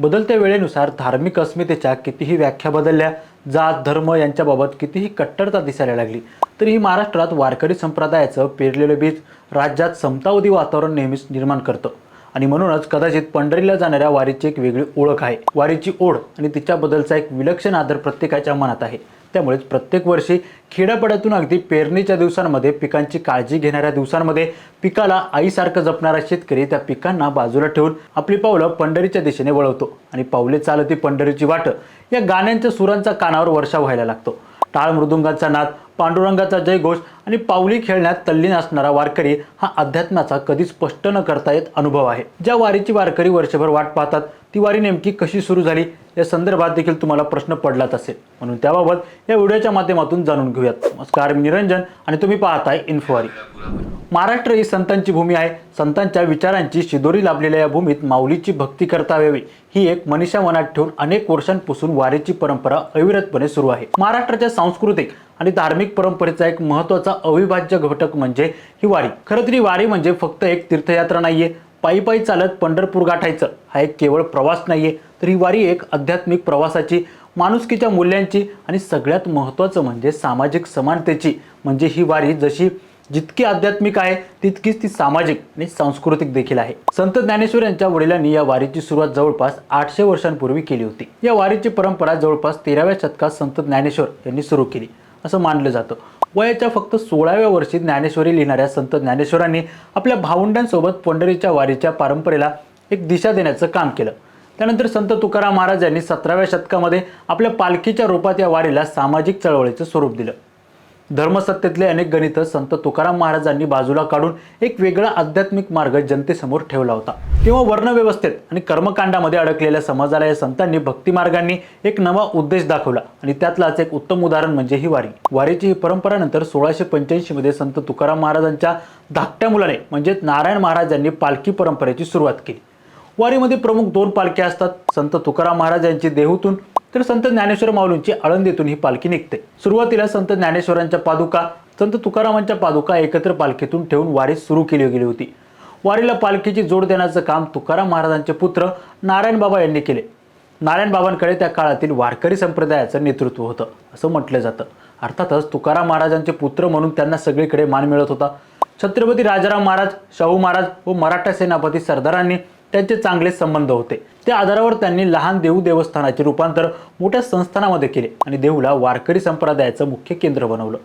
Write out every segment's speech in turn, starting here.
बदलत्या वेळेनुसार धार्मिक अस्मितेच्या कितीही व्याख्या बदलल्या जात धर्म यांच्याबाबत कितीही कट्टरता दिसायला लागली तरीही महाराष्ट्रात वारकरी संप्रदायाचं पेरलेलं बीज राज्यात समतावधी वातावरण नेहमीच निर्माण करतं. आणि म्हणूनच कदाचित पंढरीला जाणाऱ्या वारीची एक वेगळी ओळख आहे. वारीची ओढ आणि तिच्याबद्दलचा एक विलक्षण आदर प्रत्येकाच्या मनात आहे. त्यामुळेच प्रत्येक वर्षी खेड्यापाड्यातून अगदी पेरणीच्या दिवसांमध्ये पिकांची काळजी घेणाऱ्या दिवसांमध्ये पिकाला आईसारखं जपणारा शेतकरी त्या पिकांना बाजूला ठेवून आपली पावलं पंढरीच्या दिशेने वळवतो. आणि पावले चालती पंढरीची वाट या गाण्यांच्या सुरांचा कानावर वर्षा व्हायला लागतो. टाळ मृदुंगाचा नाद पांडुरंगाचा जयघोष आणि पावली खेळण्यात तल्लीन असणारा वारकरी हा अध्यात्माचा कधी स्पष्ट न करता येत अनुभव आहे. ज्या वारीची वारकरी वर्षभर वाट पाहतात ती वारी नेमकी कशी सुरू झाली या संदर्भात देखील तुम्हाला प्रश्न पडलाच असेल. म्हणून त्याबाबत या व्हिडिओच्या माध्यमातून जाणून घेऊयात नमस्कार मी निरंजन आणि तुम्ही पाहताय इन्फोवारी. महाराष्ट्र ही संतांची भूमी आहे. संतांच्या विचारांची शिदोरी लाभलेल्या या भूमीत माऊलीची भक्ती करता यावी. ही एक मनीषा मनात ठेवून अनेक वर्षांपासून वारीची परंपरा अविरतपणे सुरू आहे. महाराष्ट्राच्या सांस्कृतिक आणि धार्मिक परंपरेचा एक महत्त्वाचा अविभाज्य घटक म्हणजे ही वारी. खरं तरी वारी म्हणजे फक्त एक तीर्थयात्रा नाहीये. पायी पायी चालत पंढरपूर गाठायचं हा एक केवळ प्रवास नाहीये. तर ही वारी एक आध्यात्मिक प्रवासाची माणुसकीच्या मूल्यांची आणि सगळ्यात महत्त्वाचं म्हणजे सामाजिक समानतेची. म्हणजे ही वारी जशी जितकी आध्यात्मिक आहे तितकीच ती सामाजिक आणि सांस्कृतिक देखील आहे. संत ज्ञानेश्वर यांच्या वडिलांनी या वारीची सुरुवात जवळपास आठशे वर्षांपूर्वी केली होती. या वारीची परंपरा जवळपास तेराव्या शतकात संत ज्ञानेश्वर यांनी सुरू केली. असं मानलं जातं. वयाच्या फक्त सोळाव्या वर्षी ज्ञानेश्वरी लिहिणाऱ्या संत ज्ञानेश्वरांनी आपल्या भावंडांसोबत पंढरीच्या वारीच्या परंपरेला एक दिशा देण्याचं काम केलं. त्यानंतर संत तुकाराम महाराज यांनी सतराव्या शतकामध्ये आपल्या पालखीच्या रूपात या वारीला सामाजिक चळवळीचं स्वरूप दिलं. धर्मसत्तेतले अनेक गणितं संत तुकाराम महाराजांनी बाजूला काढून एक वेगळा आध्यात्मिक मार्ग जनतेसमोर ठेवला होता. तेव्हा वर्णव्यवस्थेत आणि कर्मकांडामध्ये अडकलेल्या समाजाला या संतांनी भक्तिमार्गांनी एक नवा उद्देश दाखवला आणि त्यातलाच एक उत्तम उदाहरण म्हणजे ही वारी. वारीची ही परंपरा नंतर सोळाशे पंच्याऐंशी मध्ये संत तुकाराम महाराजांच्या धाकट्या मुलाने म्हणजेच नारायण महाराजांनी पालखी परंपरेची सुरुवात केली. वारीमध्ये प्रमुख दोन पालख्या असतात. संत तुकाराम महाराज यांची देहूतून तर संत ज्ञानेश्वर माऊलींची आळंदीतून ही पालखी निघते. सुरुवातीला संत ज्ञानेश्वरांच्या पादुका संत तुकारामांच्या पादुका एकत्र पालखीतून ठेवून वारी सुरू केली गेली होती. वारीला पालखीची जोड देण्याचं काम तुकाराम महाराजांचे पुत्र नारायण बाबा यांनी केले. नारायण बाबांकडे त्या काळातील वारकरी संप्रदायाचं नेतृत्व होतं असं म्हटलं जातं. अर्थातच तुकाराम महाराजांचे पुत्र म्हणून त्यांना सगळीकडे मान मिळत होता. छत्रपती राजाराम महाराज शाहू महाराज व मराठा सेनापती सरदारांनी त्यांचे चांगले संबंध होते. त्या आधारावर त्यांनी लहान देऊ देवस्थानाचे रूपांतर मोठ्या संस्थानामध्ये केले आणि देऊला वारकरी संप्रदायाचं मुख्य केंद्र बनवलं.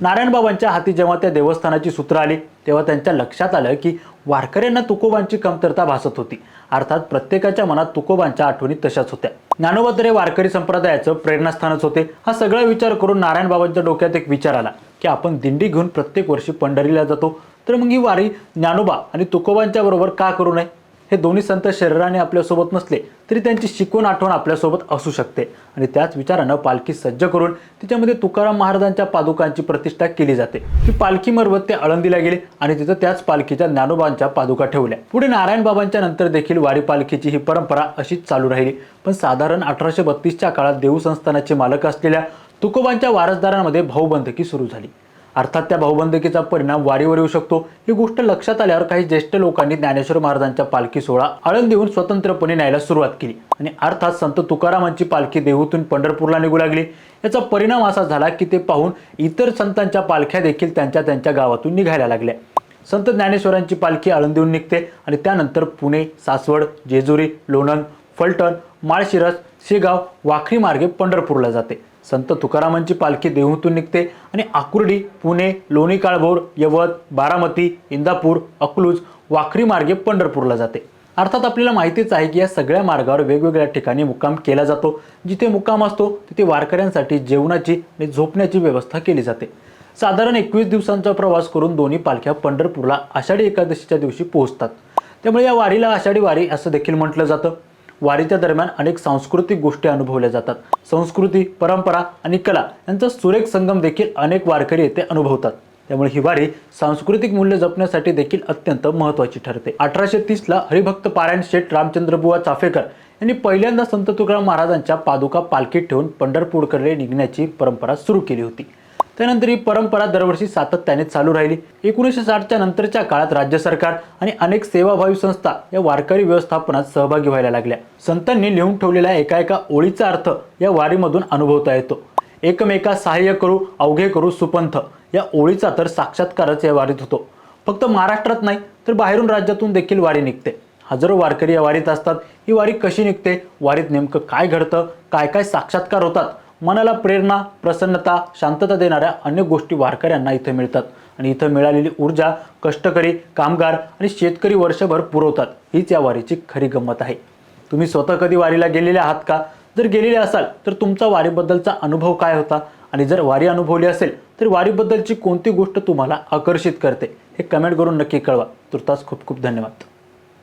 नारायणबाबांच्या हाती जेव्हा त्या देवस्थानाची सूत्र आली तेव्हा त्यांच्या लक्षात आलं की वारकऱ्यांना तुकोबांची कमतरता भासत होती. अर्थात प्रत्येकाच्या मनात तुकोबांच्या आठवणी तशाच होत्या. ज्ञानोबा तर हे वारकरी संप्रदायाचं प्रेरणास्थानच होते. हा सगळा विचार करून नारायणबाबांच्या डोक्यात एक विचार आला की आपण दिंडी घेऊन प्रत्येक वर्षी पंढरीला जातो. तर मग ही वारी ज्ञानोबा आणि तुकोबांच्या बरोबर का करू नये? हे दोन्ही संत शरीराने आपल्यासोबत नसले तरी त्यांची शिकवण आठवण आपल्यासोबत असू शकते. आणि त्याच विचारानं पालखी सज्ज करून तिच्यामध्ये तुकाराम महाराजांच्या पादुकांची प्रतिष्ठा केली जाते. ती पालखी मरवत ते आळंदीला गेले आणि तिथं त्याच पालखीच्या ज्ञानोबांच्या पादुका ठेवल्या. पुढे नारायण बाबांच्या नंतर देखील वारी पालखीची ही परंपरा अशीच चालू राहिली. पण साधारण अठराशे बत्तीसच्या काळात देऊ संस्थानाचे मालक असलेल्या तुकोबांच्या वारसदारांमध्ये भाऊबंदकी सुरू झाली. अर्थात त्या भाऊबंदकीचा परिणाम वारीवर येऊ शकतो. ही गोष्ट लक्षात आल्यावर काही ज्येष्ठ लोकांनी ज्ञानेश्वर महाराजांच्या पालखी सोहळा आळंदीहून स्वतंत्रपणे न्यायला सुरुवात केली. आणि अर्थात संत तुकारामांची पालखी देहूतून पंढरपूरला निघू लागली. याचा परिणाम असा झाला की ते पाहून इतर संतांच्या पालख्या देखील त्यांच्या त्यांच्या गावातून निघायला लागल्या. संत ज्ञानेश्वरांची पालखी आळंदीहून निघते आणि त्यानंतर पुणे सासवड जेजुरी लोणंद फलटण माळशिरस शेगाव वाखरी मार्गे पंढरपूरला जाते. संत तुकारामांची पालखी देहूतून निघते आणि आकुर्डी पुणे लोणी काळभोर यवत बारामती इंदापूर अकलूज वाखरी मार्गे पंढरपूरला जाते. अर्थात आपल्याला माहितीच आहे की या सगळ्या मार्गावर वेगवेगळ्या ठिकाणी मुक्काम केला जातो. जिथे मुक्काम असतो तिथे वारकऱ्यांसाठी जेवणाची आणि झोपण्याची व्यवस्था केली जाते. साधारण एकवीस दिवसांचा प्रवास करून दोन्ही पालख्या पंढरपूरला आषाढी एकादशीच्या दिवशी पोहोचतात. त्यामुळे या वारीला आषाढी वारी असं देखील म्हटलं जातं. वारीच्या दरम्यान अनेक सांस्कृतिक गोष्टी अनुभवल्या जातात. संस्कृती परंपरा आणि कला यांचा सुरेख संगम देखील अनेक वारकरी येथे अनुभवतात. त्यामुळे ही वारी सांस्कृतिक मूल्य जपण्यासाठी देखील अत्यंत महत्त्वाची ठरते. अठराशे तीसला हरिभक्त पारायण शेठ रामचंद्र बुवा चाफेकर यांनी पहिल्यांदा संत तुकाराम महाराजांच्या पादुका पालखीत ठेवून पंढरपूरकडे निघण्याची परंपरा सुरू केली होती. त्यानंतर ही परंपरा दरवर्षी सातत्याने चालू राहिली. एकोणीसशे साठच्या नंतरच्या काळात राज्य सरकार आणि अनेक सेवाभावी संस्था या वारकरी व्यवस्थापनात सहभागी व्हायला लागल्या. संतांनी लिहून ठेवलेल्या एका एका ओळीचा अर्थ या वारीमधून अनुभवता येतो. एकमेका सहाय्य करू अवघे करू सुपंथ. या ओळीचा तर साक्षात्कारच या वारीत होतो. फक्त महाराष्ट्रात नाही तर बाहेरून राज्यातून देखील वारी निघते. हजारो वारकरी या वारीत असतात. ही वारी कशी निघते? वारीत नेमकं काय घडतं? काय काय साक्षात्कार होतात? मनाला प्रेरणा प्रसन्नता शांतता देणाऱ्या अनेक गोष्टी वारकऱ्यांना इथं मिळतात. आणि इथं मिळालेली ऊर्जा कष्टकरी कामगार आणि शेतकरी वर्षभर पुरवतात. हीच या वारीची खरी गंमत आहे. तुम्ही स्वतः कधी वारीला गेलेले आहात का? जर गेलेले असाल तर तुमचा वारीबद्दलचा अनुभव काय होता? आणि जर वारी अनुभवली असेल तर वारीबद्दलची कोणती गोष्ट तुम्हाला आकर्षित करते? हे कमेंट करून नक्की कळवा. तुर्तास खूप खूप धन्यवाद.